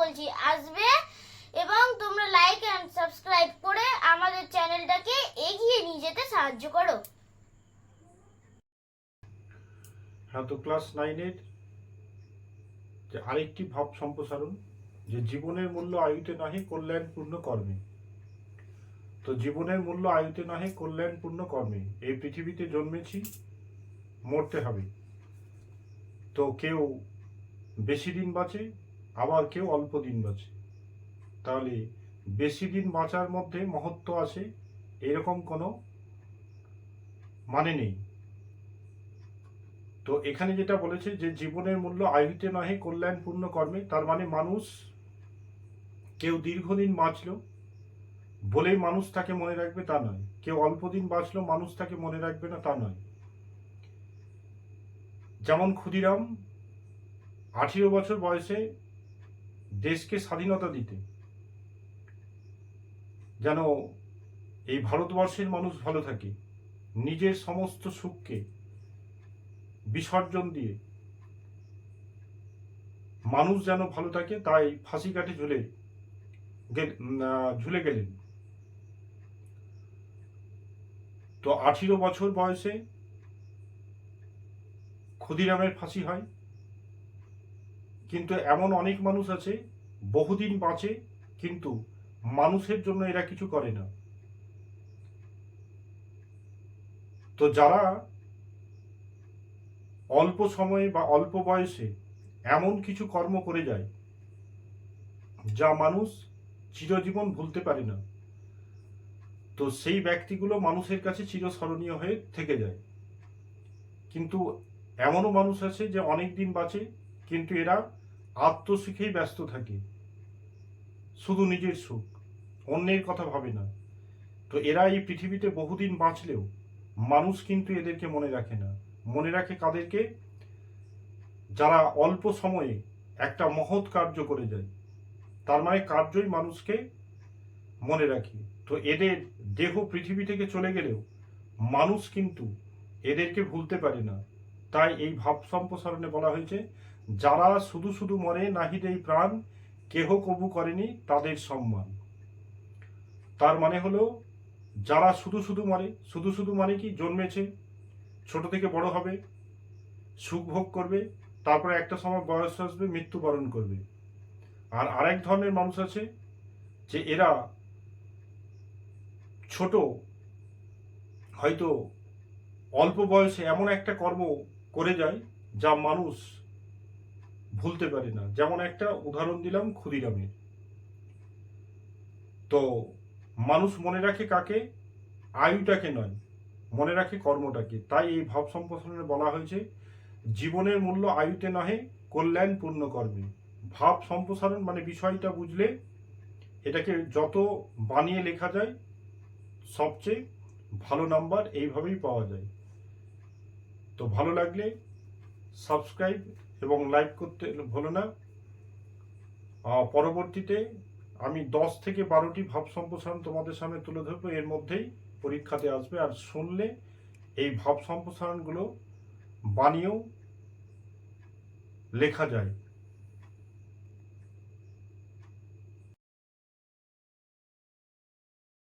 বলছি, আসবে এবং তোমরা লাইক অ্যান্ড সাবস্ক্রাইব করে আমাদের চ্যানেলটাকে এগিয়ে নিয়ে যেতে সাহায্য করো। হ্যাঁ তো ক্লাস নাইনের যে আরেকটি ভাব সম্প্রসারণ, যে জীবনের মূল্য আয়ুতে নাহে, কল্যাণপূর্ণ কর্মে। তো জীবনের মূল্য আয়ুতে নাহে, কল্যাণপূর্ণ কর্মে। এই পৃথিবীতে জন্মেছি, মরতে হবে। তো কেউ বেশি দিন বাঁচে আবার কেউ অল্প দিন বাঁচে। তাহলে বেশি দিন বাঁচার মধ্যে মহত্ব আছে? এরকম কোনো মানে নেই। তো এখানে যেটা বলেছে যে জীবনের মূল্য আয়ুতে নহে, কল্যাণপূর্ণ কর্মে, তার মানে মানুষ কেউ দীর্ঘদিন বাঁচলো, বলেই মানুষ তাকে মনে রাখবে তা নয়। কেউ অল্প দিন বাঁচলো, মানুষ তাকে মনে রাখবে না, তা নয়। যেমন ক্ষুদিরাম, আঠেরো বছর বয়সে দেশকে স্বাধীনতা দিতে। যেন এই ভারতবর্ষের মানুষ ভালো থাকে, নিজের সমস্ত সুখকে বিসর্জন দিয়ে মানুষ যেন ভালো থাকে, তাই ফাঁসি কাঠে ঝুলে ঝুলে গেলেন। তো আঠেরো বছর বয়সে ক্ষুদিরামের ফাঁসি হয়। কিন্তু এমন অনেক মানুষ আছে, বহুদিন বাঁচে, কিন্তু মানুষের জন্য এরা কিছু করে না। তো যারা অল্প সময়ে বা অল্প বয়সে এমন কিছু কর্ম করে যায়, যা মানুষ চিরজীবন ভুলতে পারে না, তো সেই ব্যক্তিগুলো মানুষের কাছে চিরস্মরণীয় হয়ে থেকে যায়। কিন্তু এমনও মানুষ আছে যে অনেক দিন বাঁচে, কিন্তু এরা আত্মসুখেই ব্যস্ত থাকে। শুধু নিজের সুখ, অন্যের কথা ভাবে না। তো এরা এই পৃথিবীতে বহুদিন বাঁচলেও মানুষ কিন্তু এদেরকে মনে রাখে না। মনে রাখে কাদেরকে? যারা অল্প সময়ে একটা মহৎ কার্য করে যায়। তার মানে কার্যই মানুষকে মনে রাখে। তো এদের দেহ পৃথিবী থেকে চলে গেলেও মানুষ কিন্তু এদেরকে ভুলতে পারে না। তাই এই ভাব সম্প্রসারণে বলা হয়েছে, যারা শুধু শুধু মরে নাহি দেই প্রাণ, কেহ কবু করেনি তাদের সম্মান। তার মানে হলো, যারা শুধু শুধু মরে, শুধু শুধু মানে কি জন্মেছে, ছোট থেকে বড় হবে, সুখ ভোগ করবে, তারপরে একটা সময় বয়স আসবে, মৃত্যুবরণ করবে। আর আরেক ধরনের মানুষ আছে, যে এরা ছোট, হয়তো অল্প বয়সে এমন একটা কর্ম করে যায়, যা মানুষ ভুলতে পারে না। যেমন একটা উদাহরণ দিলাম ক্ষুদিরামের। তো মানুষ মনে রাখে কাকে? আয়ুটাকে নয়, মনে রাখে কর্মটাকে। তাই এই ভাব সম্প্রসারণে বলা হয়েছে, জীবনের মূল্য আয়ুতে নহে, কল্যাণ পূর্ণ কর্মে। ভাব সম্প্রসারণ মানে বিষয়টা বুঝলে এটাকে যত বানিয়ে লেখা যায়, সবচেয়ে ভালো নাম্বার এইভাবেই পাওয়া যায়। তো ভালো লাগলে সাবস্ক্রাইব এবং লাইক করতে ভুলো না। পরবর্তীতে আমি দশ থেকে বারোটি ভাব সম্প্রসারণ তোমাদের সামনে তুলে ধরবো। এর মধ্যেই পরীক্ষাতে আসবে। আর শুনলে এই ভাব সম্প্রসারণগুলো বানিয়েও লেখা যায়।